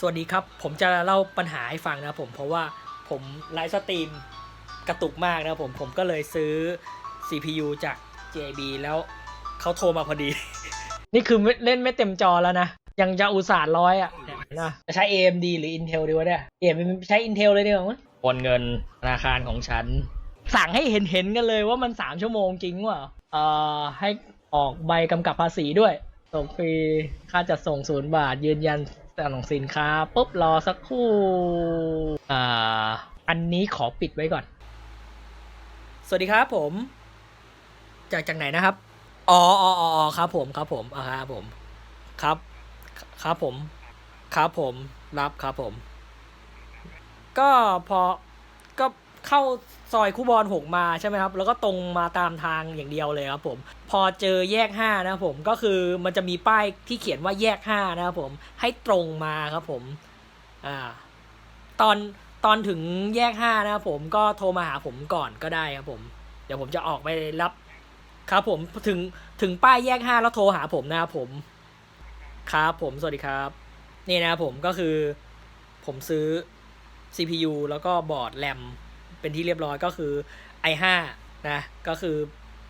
สวัสดีครับ ผมจะเล่าปัญหาให้ฟังนะผมเพราะว่าผมไลฟ์สตรีมกระตุกมากนะผมผมก็เลยซื้อ CPU จาก JB แล้วเขาโทรมาพอดี นี่คือไม่เล่นไม่เต็มจอแล้วนะ ยังจะอุตส่าห์ร้อยอะเนี่ยนะจะใช้ AMD หรือ Intel ดีวะเนี่ยเปลี่ยนเป็นใช้ Intel เลยดีกว่ามั้งโอนเงินธนาคารของฉัน สั่งให้เห็นเห็นๆกันเลยว่ามัน 3 ชั่วโมงจริงว่ะเอ่อให้ออกใบกำกับภาษีด้วยส่งฟรีค่าจัดส่งศูนย์บาทยืนยัน แต่งสินค้าปุ๊บรอสักครู่อ่าอันนี้ขอปิดไว้ก่อน สวัสดีครับผม จากจากไหนนะครับอ๋ออ๋ออ๋อครับผมครับผมอ่าครับผมครับ ครับผม ครับผม รับครับผม ก็พอ เข้าซอยคูบอลหกมาใช่ไหมครับ แล้วก็ตรงมาตามทางอย่างเดียวเลยครับผม พอเจอแยกห้านะครับผม ก็คือมันจะมีป้ายที่เขียนว่าแยกห้านะครับผม ให้ตรงมาครับผม อ่า ตอนตอนถึงแยกห้านะครับผม ก็โทรมาหาผมก่อนก็ได้ครับผม เดี๋ยวผมจะออกไปรับ ครับผม ถึงถึงป้ายแยกห้าแล้วโทรหาผมนะครับผม ครับผม สวัสดีครับ นี่นะครับผม ก็คือ ผมซื้อ CPU แล้วก็บอร์ดแรม เป็นที่เรียบร้อยก็คือ i5 นะก็คือ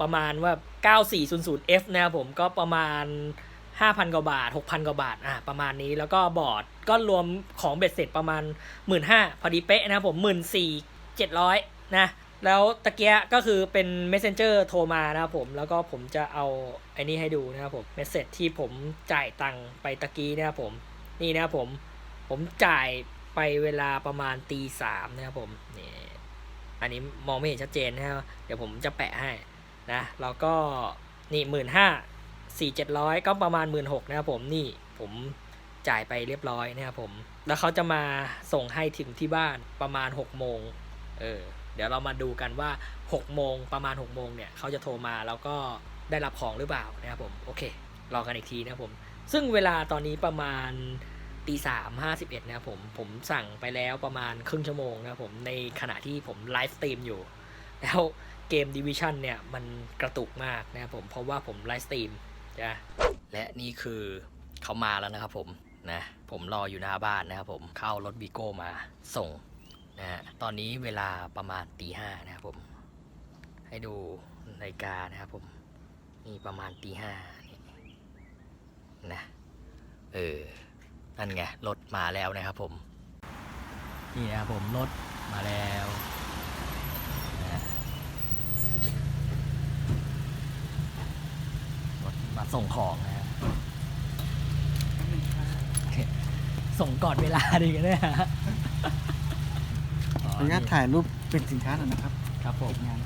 ประมาณว่า 9400F นะครับผมก็ประมาณ 5,000 กว่าบาท 6,000 กว่าบาทอะประมาณนี้แล้วก็บอร์ดก็รวมของเบ็ดเสร็จประมาณ 15,000 พอดีเป๊ะนะครับผม 14,700 นะ แล้วตะเกียก็คือเป็น messenger โทรมานะครับผม แล้วก็ผมจะเอาไอ้นี่ให้ดูนะครับผมเมสเซจที่ผมจ่ายตังค์ไปตะกี้นะครับผม นี่นะครับผม ผมจ่ายไปเวลาประมาณตีสามนะครับผมนี่ อันนี้มองไม่เห็นชัดเจนนะครับเดี๋ยวผมจะแปะให้นะแล้วก็นี่หมื่นห้าสี่เจ็ดร้อยก็ประมาณหมื่นหกนะครับผมนี่ผมจ่ายไปเรียบร้อยนะครับผม แล้วเขาจะมาส่งให้ถึงที่บ้านประมาณหกโมงเออเดี๋ยวเรามาดูกันว่า6โมงประมาณ6โมงเนี่ยเขาจะโทรมาแล้วก็ได้รับของหรือเปล่านะครับผมโอเครอกันอีกทีนะครับผม ซึ่งเวลาตอนนี้ประมาณ ตีสามห้าสิบเอ็ดนะครับผมผมสั่งไปแล้วประมาณครึ่งชั่วโมงนะครับผมในขณะที่ผมไลฟ์สตรีมอยู่ แล้วเกม Division เนี่ยมันกระตุกมากนะครับผมเพราะว่าผมไลฟ์สตรีมนะและนี่คือเขามาแล้วนะครับผมนะผมรออยู่หน้าบ้านนะครับผมเข้ารถบีโก้มาส่งนะฮะตอนนี้เวลาประมาณตีห้านะครับผม ให้ดูนาฬิกานะครับผมนี่ประมาณตีห้านี่นะเออ นั่นไงรถมาแล้วนะครับผม นี่นะครับผมรถมาแล้วนะรถมาส่งของนะฮะส่งก่อนเวลาดีกันเนี่ยฮะขออนุญาตถ่ายรูปเป็นสินค้าหน่อยนะครับครับผมงาน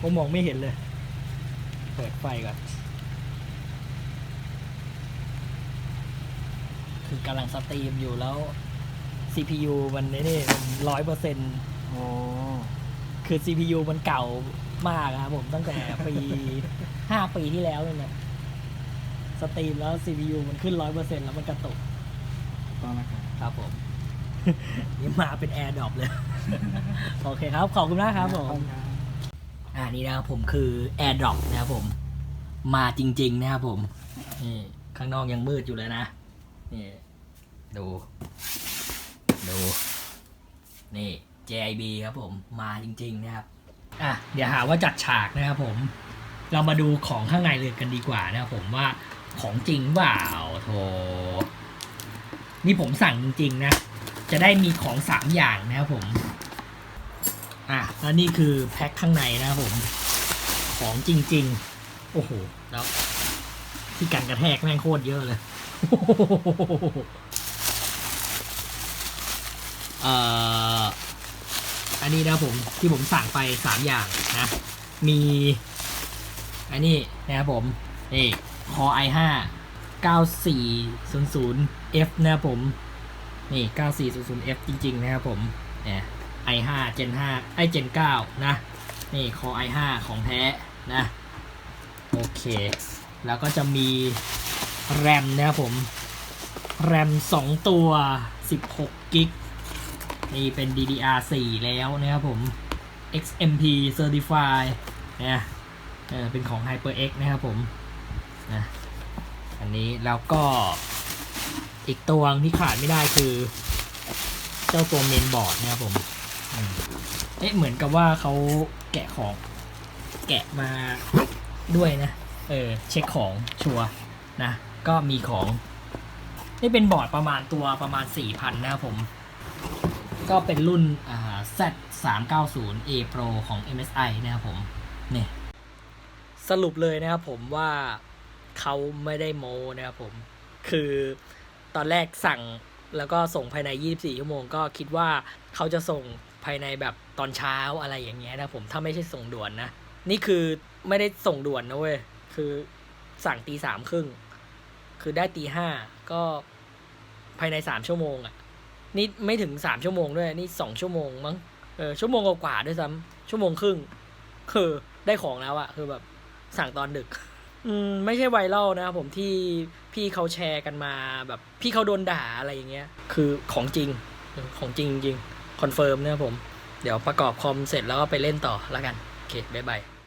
ผมมองไม่เห็นเลย เปิดไฟก่อน คือกำลังสตรีมอยู่แล้ว CPU มันไอ้นี่มันร้อยเปอร์เซ็นต์โอ้คือ CPU มันเก่ามากครับผมตั้งแต่ปีห้าปีที่แล้วเลยนะสตรีมแล้ว CPU มันขึ้นร้อยเปอร์เซ็นต์แล้วมันกระตุกต้องนะครับครับผม นี่มาเป็นแอร์ดรอปเลย โอเคครับ ขอบคุณมากครับผมอ่านี่นะครับผมคือ AirDrop นะครับผม มาจริง ๆ นะครับผมนี่ข้างนอกยังมืดอยู่เลยนะ นี่ ดู ดู นี่ JIB ครับผม มาจริง ๆ นะครับ อะ เดี๋ยวหาว่าจัดฉากนะครับผม เรามาดูของข้างในเลยกันดีกว่านะครับผมว่าของจริงเปล่าโธนี่ผมสั่งจริง ๆ นะ จะได้มีของสามอย่างนะครับผม อะ แล้วนี่คือแพ็คข้างในนะครับผม ของจริง ๆ โอ้โห แล้วที่กันกระแทกแม่งโคตรเยอะเลย เอ่ออันนี้นะผมที่ผมสั่งไปสามอย่างนะ มี อันนี้นะครับผมนี่ Core i5 9400F นะครับผมนี่ 9400F จริง ๆ นะครับผมเนี่ย i5 Gen 5ไอ Gen 9 นะ นี่ Core i5 ของแท้ นะ โอเค แล้วก็จะมี แรมนะครับผม แรม 2 ตัว 16กิกนี่เป็น DDR4 แล้วนะครับผม XMP Certified นะเออเป็นของ HyperX นะครับผมนะอันนี้แล้วก็อีกตัวที่ขาดไม่ได้คือ เจ้าตัวเมนบอร์ดนะครับผมอืมเอ๊ะเหมือนกับว่าเขาแกะของ แกะมาด้วยนะ เออ เช็คของชัวร์นะ ก็มีของ นี่เป็นบอร์ดประมาณตัวประมาณ 4,000 นะครับผม ก็เป็นรุ่นอ่า Z 3 9 0 A Pro ของ MSI นะครับผมเนี่ยสรุปเลยนะครับผมว่าเขาไม่ได้โมนะครับผม คือตอนแรกสั่งแล้วก็ส่งภายใน 24 ชั่วโมง ก็คิดว่าเขาจะส่งภายในแบบตอนเช้าอะไรอย่างเงี้ยนะครับผมถ้าไม่ใช่ส่งด่วนนะ นี่คือไม่ได้ส่งด่วนนะเว้ย คือสั่งตีสามครึ่ง คือได้ตีห้าก็ภายในสามชั่วโมงอะ่ะ นี่ไม่ถึงสามชั่วโมงด้วย นี่สองชั่วโมงมั้งเออชั่วโมงกว่าด้วยซ้ำชั่วโมงครึ่ง คือได้ของแล้วอะคือแบบสั่งตอนดึก อืมไม่ใช่ไวรัลนะครับผมที่พี่เขาแชร์กันมาแบบ พี่เขาโดนด่าอะไรอย่างเงี้ย คือของจริงของจริงจริงคอนเฟิร์มนะครับผม เดี๋ยวประกอบคอมเสร็จแล้วก็ไปเล่นต่อแล้วกัน โอเค บ๊ายบาย